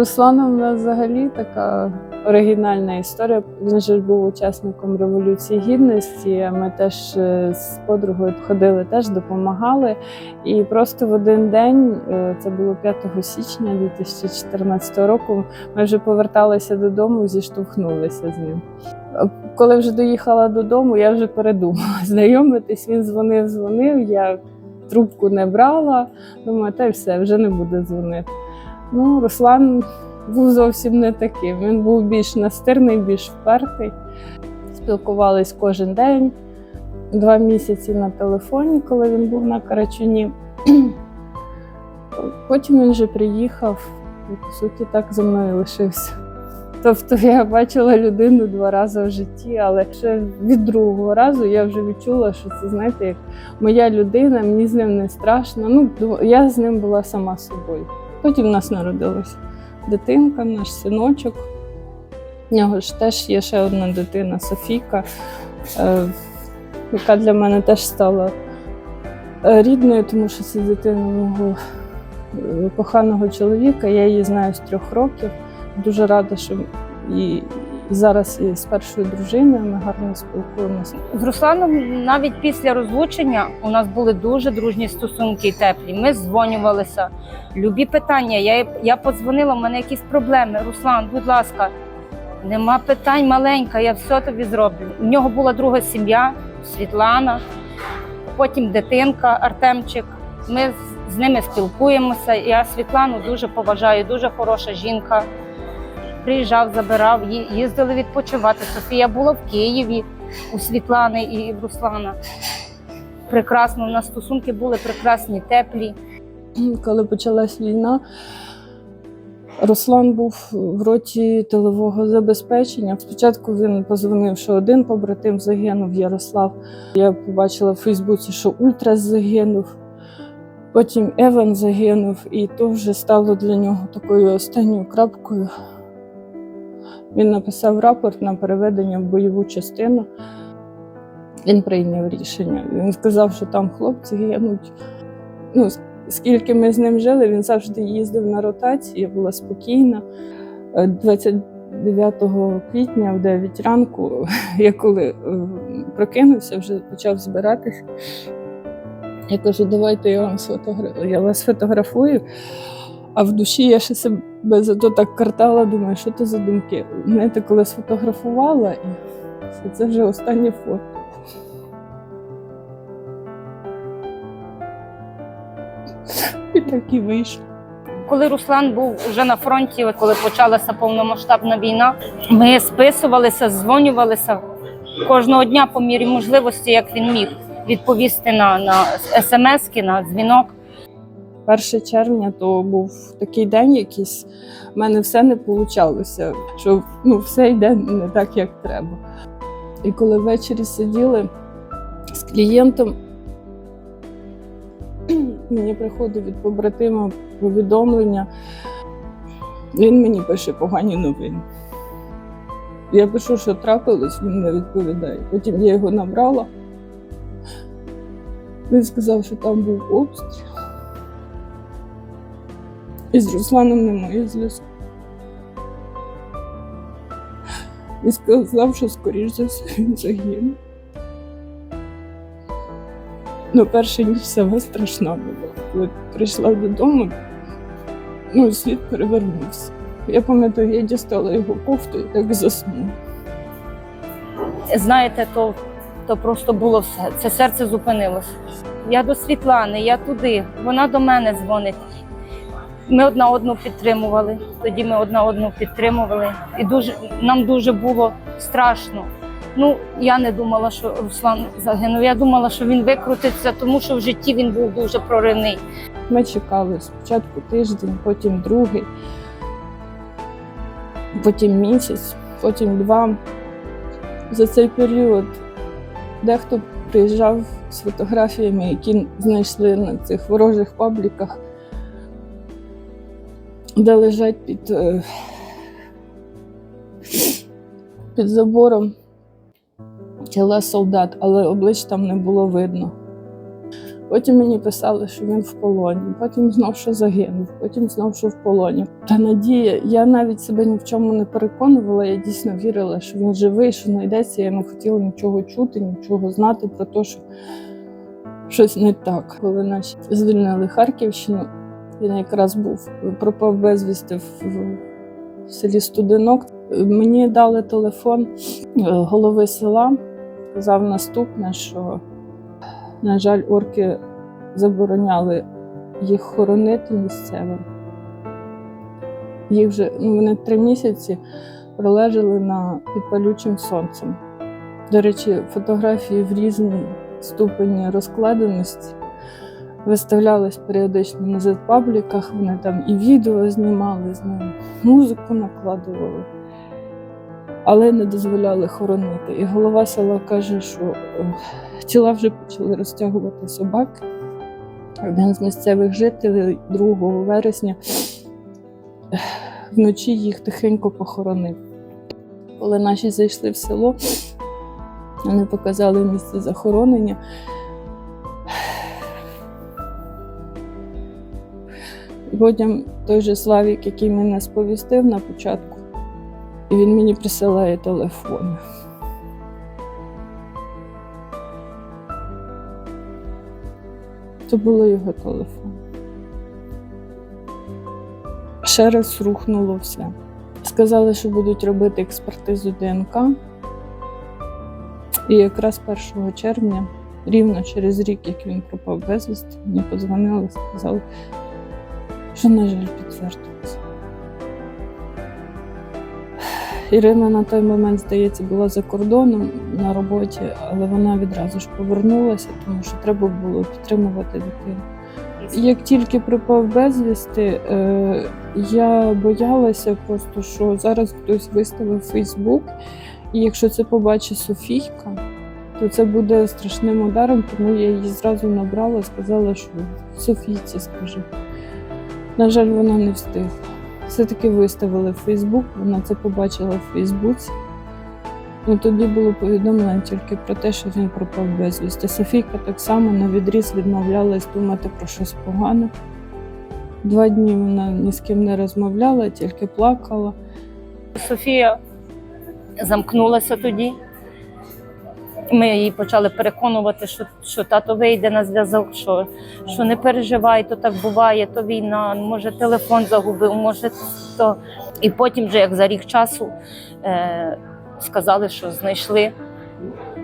Русланом у нас взагалі така оригінальна історія. Він же був учасником Революції Гідності. Ми теж е, з подругою ходили, теж допомагали. І просто в один день, е, це було 5 січня 2014 року, ми вже поверталися додому, зіштовхнулися з ним. Коли вже доїхала додому, я вже передумала знайомитись. Він дзвонив, дзвонив. Я трубку не брала. Думаю, та й все, вже не буде дзвонити. Ну, Руслан був зовсім не таким. Він був більш настирний, більш впертий. Спілкувались кожен день, два місяці на телефоні, коли він був на Карачуні. Потім він вже приїхав і, по суті, так зі мною лишився. Тобто я бачила людину два рази в житті, але ще від другого разу я вже відчула, що це, знаєте, як моя людина, мені з ним не страшно. Ну, я з ним була сама собою. Потім в нас народилась дитинка, наш синочок. У нього ж теж є ще одна дитина Софійка, е, яка для мене теж стала е, рідною, тому що це дитина мого е, коханого чоловіка. Я її знаю з трьох років. Дуже рада, що і, зараз і з першою дружиною ми гарно спілкуємося. З Русланом навіть після розлучення у нас були дуже дружні стосунки і теплі. Ми дзвонювалися. Любі питання. Я, я подзвонила, у мене якісь проблеми. Руслан, будь ласка, нема питань маленька, я все тобі зроблю. У нього була друга сім'я, Світлана, потім дитинка, Артемчик. Ми з ними спілкуємося. Я Світлану дуже поважаю, дуже хороша жінка. Приїжджав, забирав, їздили відпочивати. Софія була в Києві у Світлани і в Руслана. Прекрасно, у нас стосунки були прекрасні, теплі. Коли почалась війна, Руслан був в роті тилового забезпечення. Спочатку він позвонив, що один побратим загинув, Ярослав. Я побачила в Фейсбуці, що Ультрас загинув. Потім Еван загинув, і то вже стало для нього такою останньою крапкою. Він написав рапорт на переведення в бойову частину. Він прийняв рішення. Він сказав, що там хлопці гинуть. Ну, скільки ми з ним жили, він завжди їздив на ротації, була спокійна. Е, 29 квітня, в 9 ранку, я коли е, прокинувся, вже почав збиратись. Я кажу, давайте я вам сфотогра... я вас фотографую. А в душі я ще себе зато так картала, думаю, що це за думки. Знаєте, коли сфотографувала, і це вже останнє фото. І так і вийшло. Коли Руслан був вже на фронті, коли почалася повномасштабна війна, ми списувалися, дзвонювалися кожного дня по мірі можливості, як він міг відповісти на, на смски, на дзвінок. 1 червня то був такий день якийсь, в мене все не вийшло, що ну, все йде не так, як треба. І коли ввечері сиділи з клієнтом, мені приходить від побратима повідомлення, він мені пише погані новини. Я пишу, що трапилось, він не відповідає. Потім я його набрала. Він сказав, що там був обстріл. І з Русланом немає зв'язку. І сказав, що скоріш за все він загинув. Ну, перша ніч сама страшна була. Коли прийшла додому, ну, світ перевернувся. Я пам'ятаю, я дістала його кофту і так заснула. Знаєте, то, то просто було все. Це серце зупинилося. Я до Світлани, я туди, вона до мене дзвонить. Ми одна одну підтримували. Тоді ми одна одну підтримували. І дуже нам дуже було страшно. Ну, я не думала, що Руслан загинув. Я думала, що він викрутиться, тому що в житті він був дуже проривний. Ми чекали спочатку тиждень, потім другий, потім місяць, потім два. За цей період дехто приїжджав з фотографіями, які знайшли на цих ворожих пабліках, де лежать під, е, під забором тіла солдат, але облич там не було видно. Потім мені писали, що він в полоні, потім знов, що загинув, потім знов, що в полоні. Та надія, я навіть себе ні в чому не переконувала. Я дійсно вірила, що він живий, що знайдеться. Я не хотіла нічого чути, нічого знати про те, що щось не так. Коли наші звільнили Харківщину, він якраз був пропав безвісти в, в, селі Студенок. Мені дали телефон е, голови села, сказав наступне, що, на жаль, орки забороняли їх хоронити місцевим. Їх вже ну, вони три місяці пролежали на під палючим сонцем. До речі, фотографії в різній ступені розкладеності виставлялись періодично на зет-пабліках, вони там і відео знімали з ним, музику накладували, але не дозволяли хоронити. І голова села каже, що е, тіла вже почали розтягувати собаки. Один з місцевих жителів 2 вересня е, вночі їх тихенько похоронив. Коли наші зайшли в село, вони показали місце захоронення. Потім той же Славік, який мене сповістив на початку, і він мені присилає телефон. Це було його телефон. Ще раз рухнуло все. Сказали, що будуть робити експертизу ДНК. І якраз 1 червня, рівно через рік, як він пропав безвісти, мені подзвонили, сказали, що, на жаль, підтвердилося. Ірина на той момент, здається, була за кордоном на роботі, але вона відразу ж повернулася, тому що треба було підтримувати дитину. Як тільки пропав безвісти, е, я боялася просто, що зараз хтось виставив Фейсбук, і якщо це побачить Софійка, то це буде страшним ударом, тому я її зразу набрала, сказала, що Софійці скажи. На жаль, вона не встигла. Все-таки виставили в Фейсбук, вона це побачила в Фейсбуці. Ну, тоді було повідомлення тільки про те, що він пропав безвісти. Софійка так само на відріз відмовлялась думати про щось погане. Два дні вона ні з ким не розмовляла, тільки плакала. Софія замкнулася тоді. Ми її почали переконувати, що, що тато вийде на зв'язок, що, що не переживай, то так буває, то війна, може телефон загубив, може то. І потім, вже як за рік часу, е, сказали, що знайшли,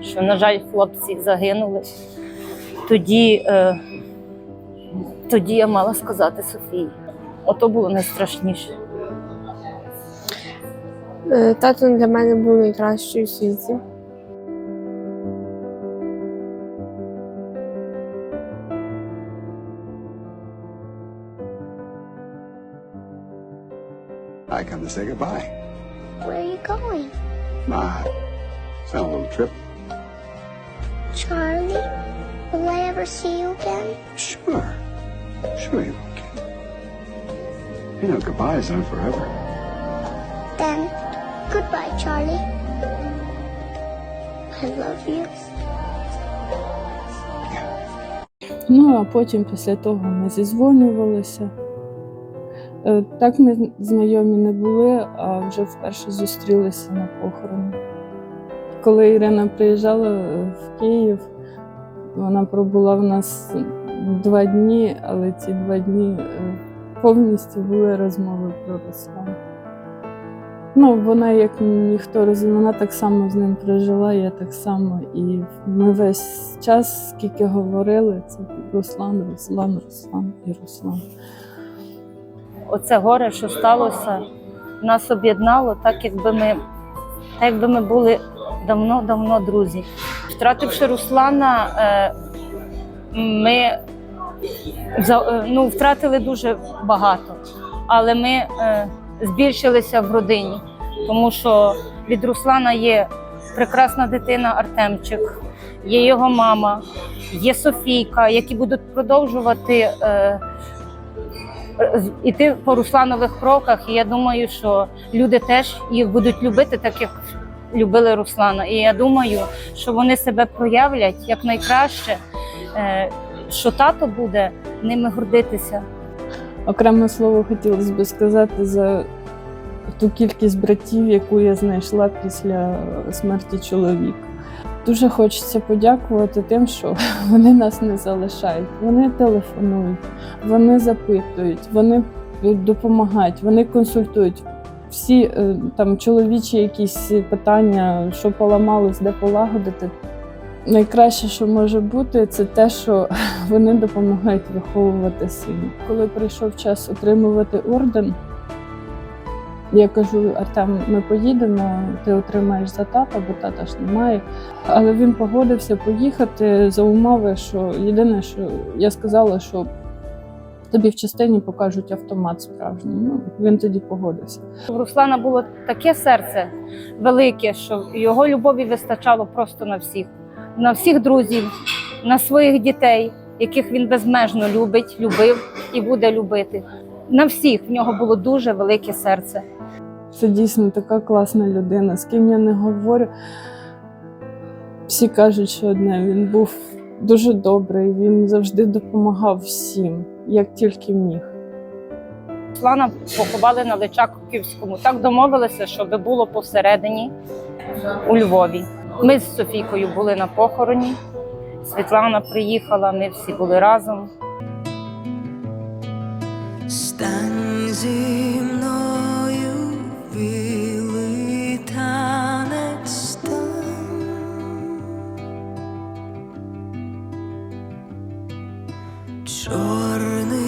що, на жаль, хлопці загинули. Тоді, е, тоді я мала сказати Софії. Ото було найстрашніше. Е, Тато для мене був найкращий у. I come to say goodbye. Where are you going? My, it's not a little trip. Charlie? Will I ever see you again? Sure. Sure you can. You know, goodbyes aren't forever. Then, goodbye, Charlie. I love you. Ну, а потім після того ми зізвонювалися. Е, Так ми знайомі не були, а вже вперше зустрілися на похороні. Коли Ірина приїжджала е, в Київ, вона пробула в нас два дні, але ці два дні е, повністю були розмови про Руслана. Ну, вона, як ніхто розуміє, вона так само з ним прожила, я так само. І ми весь час, скільки говорили, це Руслан, Руслан, Руслан і Руслан. Оце горе, що сталося, нас об'єднало, так якби ми, так якби ми були давно-давно друзі. Втративши Руслана, е, ми е, ну, втратили дуже багато, але ми е, збільшилися в родині, тому що від Руслана є прекрасна дитина Артемчик, є його мама, є Софійка, які будуть продовжувати. Іти по Русланових кроках. І я думаю, що люди теж їх будуть любити, так як любили Руслана. І я думаю, що вони себе проявлять як найкраще, е, що тато буде ними гордитися. Окреме слово хотілося б сказати за ту кількість братів, яку я знайшла після смерті чоловіка. Дуже хочеться подякувати тим, що вони нас не залишають. Вони телефонують, вони запитують, вони допомагають, вони консультують. Всі е, там чоловічі якісь питання, що поламалось, де полагодити. Найкраще, що може бути, це те, що вони допомагають виховувати сина. Коли прийшов час отримувати орден, я кажу: Артем, ми поїдемо, ти отримаєш за тата, бо тата ж немає. Але він погодився поїхати за умови, що єдине, що я сказала, що тобі в частині покажуть автомат справжній. Ну, він тоді погодився. У Руслана було таке серце велике, що його любові вистачало просто на всіх, на всіх друзів, на своїх дітей, яких він безмежно любить, любив і буде любити. На всіх в нього було дуже велике серце. Це дійсно така класна людина, з ким я не говорю. Всі кажуть, що одне він був дуже добрий, він завжди допомагав всім, як тільки міг. Руслана поховали на Личаківському. Так домовилися, щоб було посередині у Львові. Ми з Софійкою були на похороні. Світлана приїхала, ми всі були разом. Стань Чорний